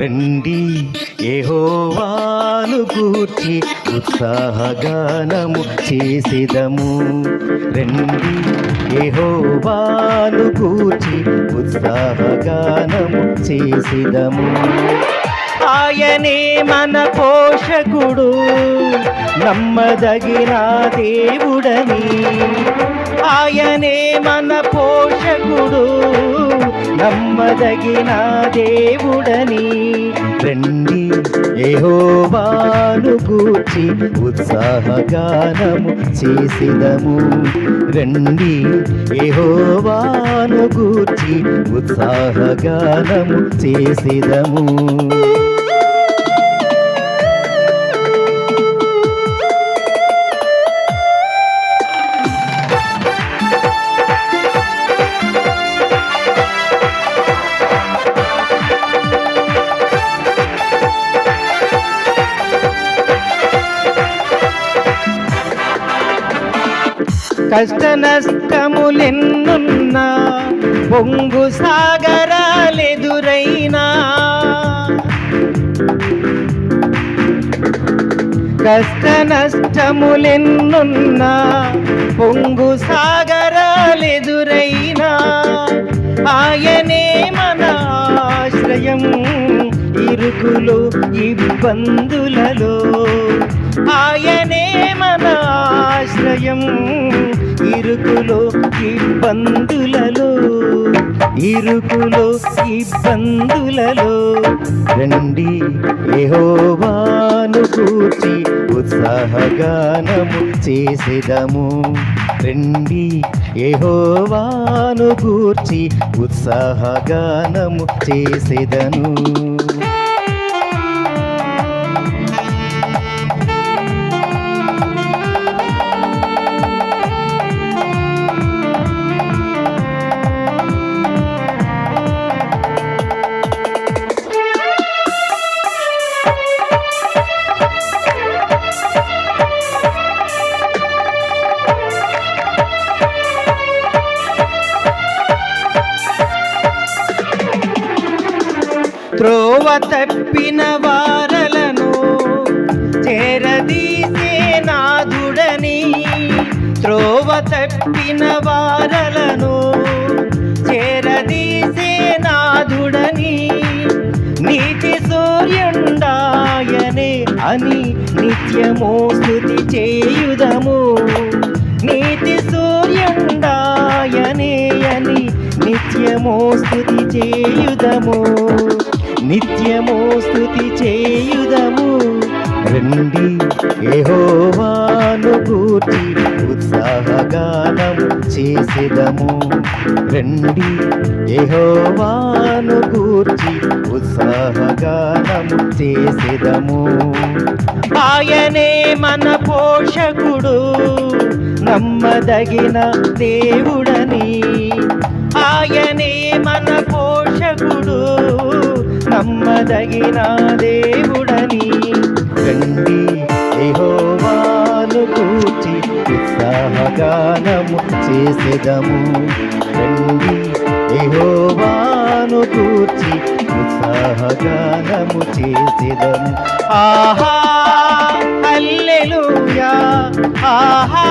రండి. ఏహోవాను కూర్చి ఉత్సాహగానము చేసిదము. రండి. ఏహోవాను కూర్చి ఉత్సాహగానము చేసిదము. ఆయనే మన పోషకుడు నమ్మదగిన దేవుడని. ఆయనే మన పోషకుడు నమ్మదగిన దేవుడని రండి ఏహోవాను గూర్చి ఉత్సాహగానము చేసిదము. రండి ఏహోవాను గూర్చి ఉత్సాహగానము చేసిదము. కష్ట నష్టములెన్నున్నా పొంగు సాగరాలెదురైనా. కష్ట నష్టములెన్నున్నా పొంగు సాగరాలెదురైనా. ఆయనే మన ఆశ్రయం ఇరుకులు ఇబ్బందులలో. ఆయనే మన ఆశ్రయం ఇరుకులో ఇబ్బందులలో ఇరుకులో ఇబ్బందులలో రండి ఏహోవాను కూర్చి ఉత్సాహగానము చేసేదము. రండి ఏహోవాను కూర్చి ఉత్సాహగానము చేసేదను. త్రోవ తప్పిన వారలను చేరదీసే నాదుడని త్రోవ తప్పిన వారలను చేరదీసే నాదుడని నీతి సూర్యుండాయనే అని నిత్యము స్థుతి చేయుదము. నీతి సూర్యుండాయనే అని నిత్యము స్థుతి చేయుదము. నిత్యము స్థుతి చేయుదము. రండి యెహోవాను గూర్చి ఉత్సాహగానము చేసేదము. రండి యెహోవాను గూర్చి ఉత్సాహగానము చేసేదము. ఆయనే మన పోషకుడు నమ్మదగిన దేవుడని. ఆయనే మన పోషకుడు నమ్మదగిన దేవుడని కండి యెహోవాను కూర్చి ఉత్సాహగానము చేసేదము. కండి యెహోవాను కూర్చి ఉత్సాహగానము చేసేదము. ఆహా అల్లెలుయా ఆహా